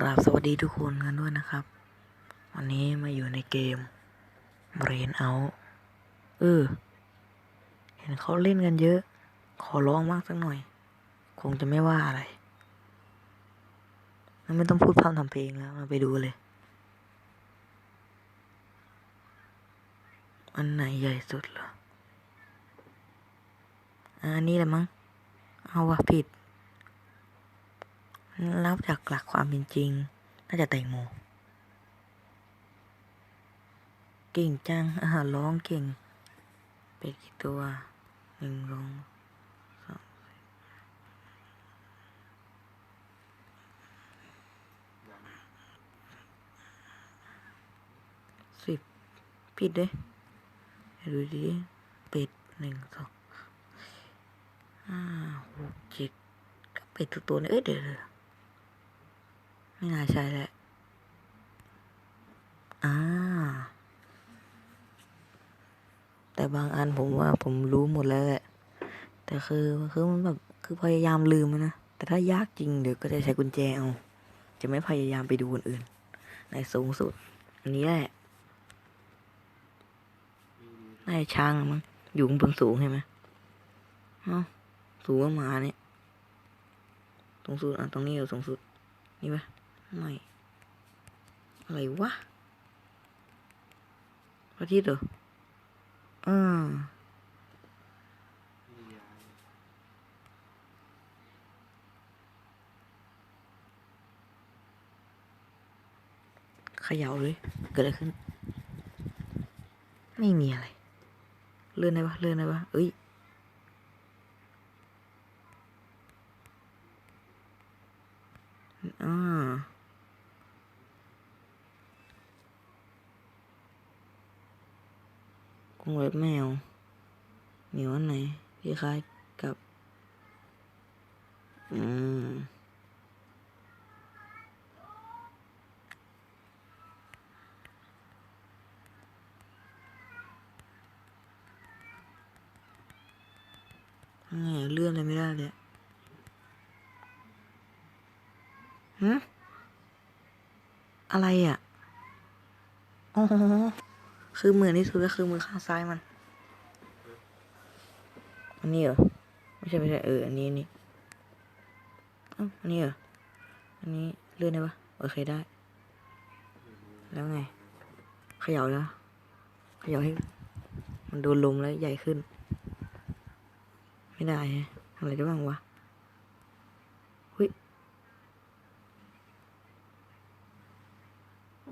กราบสวัสดีทุกคนกันด้วยนะครับ วันนี้มาอยู่ในเกม Brain Out เออ เห็นเขาเล่นกันเยอะ ขอร้องมากสักหน่อย คงจะไม่ว่าอะไร ไม่ต้องพูดพร่ำทำเพลงแล้วมาไปดูเลย อันไหนใหญ่สุดเหรออันนี้แหละมั้ง เอาวะผิด นับจากหลักความเป็นจริง น่าจะแตงโม เก่งจังอาหารร้องเก่ง เป็ดกี่ตัวหนึ่งร้องสองสิบผิดเด้ดูดิเป็ดหนึ่งสองห้าหกเจ็ดก็เป็ดทุกตัวเนี่ยเอ้ยเดี๋ยวเดี๋ยว ไม่น่าใช่แหละอ่า แต่บางอันผมว่าผมรู้หมดแล้วแหละ แต่คือคือมันแบบคือพยายามลืมนะ แต่ถ้ายากจริงเดี๋ยวก็จะใช้กุญแจเอา จะไม่พยายามไปดูคนอื่น ในสูงสุด อันนี้แหละนายช้างมั้งอยู่บนสูงใช่ไหมเอ้าสูงกว่าหมาเนี่ยสูงสุดอะตรงนี้อยู่สูงสุด นี่ปะ ไม่ อะไรวะพระอาทิตย์เหรออ่าขย่าเลย เกิดอะไรขึ้น ไม่มีอะไร เลื่อนได้ปะเลื่อนได้ปะเอ้ย อ่า กรงเล็บแมวเหมียวอันไหนที่คล้ายกับ อืมนี่เลื่อนอะไรไม่ได้เลยอะหึอะไรอะ อ๋อ คือเหมือนที่สุดก็คือมือข้างซ้ายมัน อันนี้เหรอ ไม่ใช่ไม่ใช่เออ อันนี้อันนี้อันนี้เหรอ อันนี้เลื่อนได้ปะโอเคได้ แล้วไงเขย่าแล้วเขย่าให้ มันโดนลมแล้วใหญ่ขึ้น ไม่ได้ฮะอะไรได้บ้างวะหุย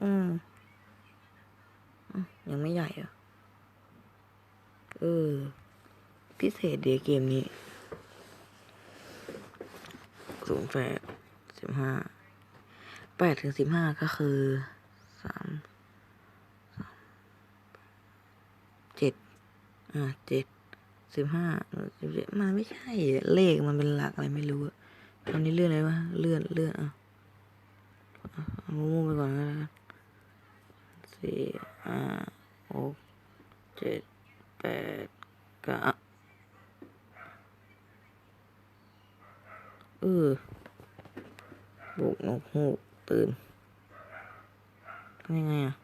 อืม ยังไม่ใหญ่อะเออ พิเศษเดียเกมนี้สูงแปดสิบห้าแปดถึงสิบห้าก็คือสามเจ็ดอ่าเจ็ดสิบห้าสิบเจ็ดมันไม่ใช่ เลขมันเป็นหลักอะไรไม่รู้อะตอนนี้เลื่อนอะไรวะเลื่อนเลื่อนอะเอามั่วๆไปก่อนก็แล้วกันสี่ห้า หกเจ็ดแปดเก้าเออบวกนกฮูกตื่นยังไงอะ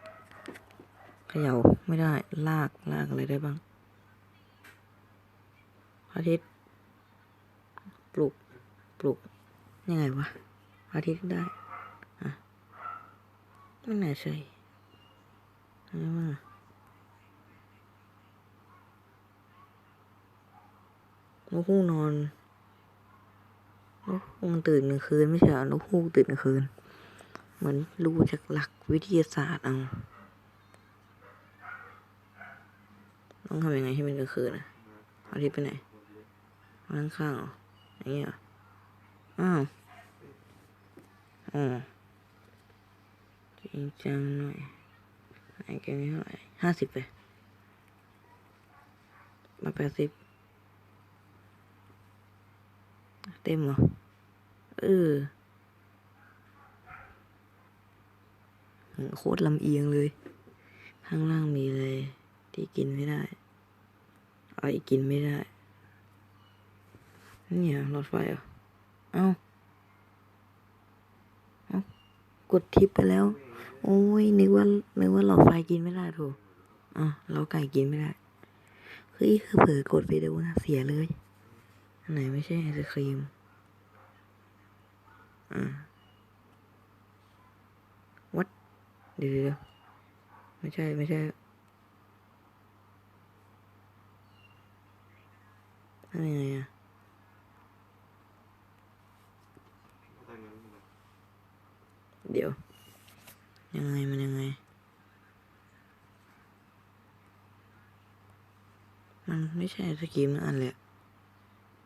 เขย่าไม่ได้ ลาก ลากอะไรได้บ้างอาทิตย์ปลุก ปลุก ยังไงวะอาทิตย์ได้อะไม่น่าใช่อะไรวะ นกฮูกนอนนกฮูกตื่นกลางคืนไม่ใช่หรอนกฮูกตื่นกลางคืน เหมือนรู้จากหลักวิทยาศาสตร์เอาต้องทำยังไงให้เป็นกลางคืนนะเอาทิตย์ไปไหนมาข้างๆหรออย่างเงี้ยอ้าวอ๋อจริงจังหน่อยไอ้เกมนี้เท่าไหร่ห้าสิบไปมาแปดสิบ เต็มเหรอ เออโคตรลำเอียงเลย ข้างล่างมีเลย ที่กินไม่ได้ไอ้กินไม่ได้ เนี่ยรถไฟเหรอเอ้าเอ้ากดทิปไปแล้ว โอ้ย นึกว่า นึกว่าหลอดไฟกินไม่ได้ถูกอะเราไก่กินไม่ได้ เฮ้ย คือเผลอกดไปดูนะ เสียเลย ไหนไม่ใช่ไอศครีม อ่าวัดเดี๋ยวไม่ใช่ ไม่ใช่ทำยังไงอะเดี๋ยว ยังไง มันยังไง มันไม่ใช่ไอศกรีมนะอันเละ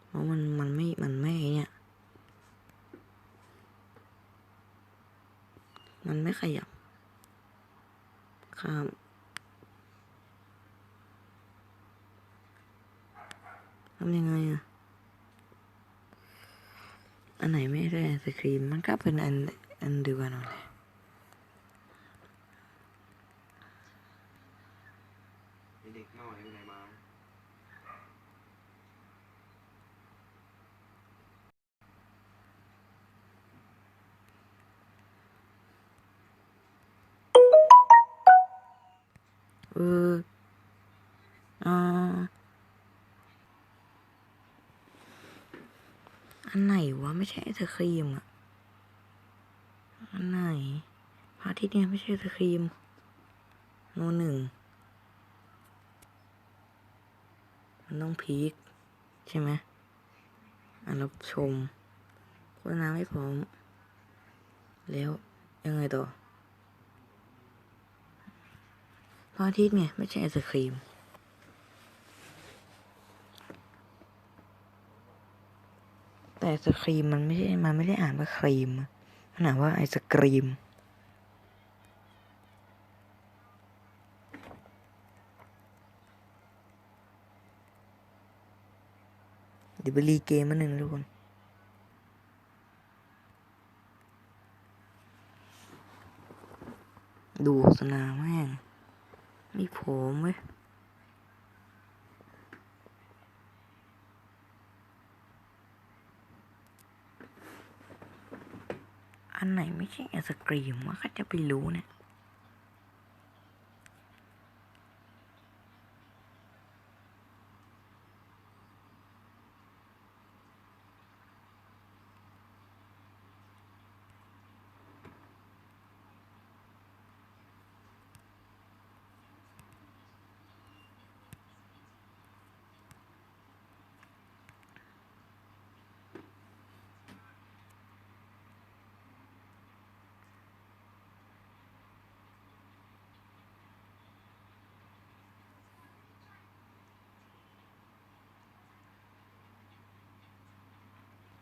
เพราะมันมันไม่ มันไม่เนี่ย มันไม่ขยับ ข้ามทำยังไงอะอันไหนไม่ใช่ไอศครีมมันก็เป็นอันอันเดียวกันหมดเลยเด็กน้อย เอออ่าอันไหนวะ ไม่ใช่ไอศครีมอะอันไหนพระอาทิตย์เนี่ยไม่ใช่ไอศครีมโนหนึ่งมันต้องพีคใช่ไหมอะรับชมโฆษณาไม่พร้อม แล้วยังไงต่อ พระอาทิตย์เนี่ยไม่ใช่ไอศครีมแต่ไอศครีมมันไม่ใช่มันไม่ได้อ่านว่าครีมมันอ่านว่าไอศกรีมเดี๋ยวไปรีเกมมันหนึ่งทุกคนดูโฆษณาแม่ง มีผมเว้ยอันไหนไม่ใช่ไอศกรีมวะข้าจะไปรู้เนี่ย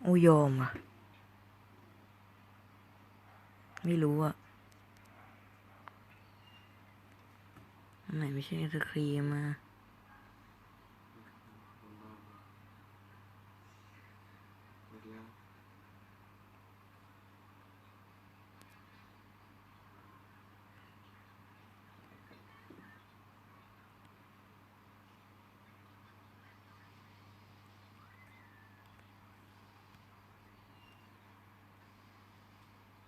โอ้ยอมอะ ไม่รู้อะไหนไม่ใช่ไอศครีมอะ หมดแล้ว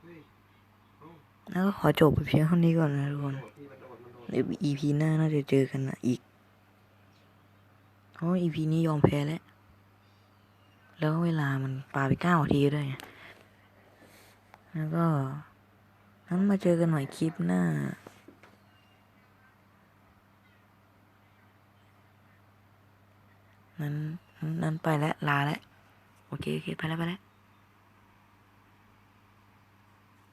เฮ้ยเอ้า แล้วก็ขอจบไปเพียงเท่านี้ก่อนนะทุกคนโดดพี่มันโดดมันโดดเดี๋ยว EP หน้าน่าจะเจอกันนะอีกเพราะ EP นี้ยอมแพ้แล้ว แล้วเวลามันปาไปเก้าทีด้วยไงแล้วก็นั้นมาเจอกันหน่อยคลิปหน้านั้นนั้นไปแล้วลาแล้วโอเคโอเคไปแล้วไปแล้ว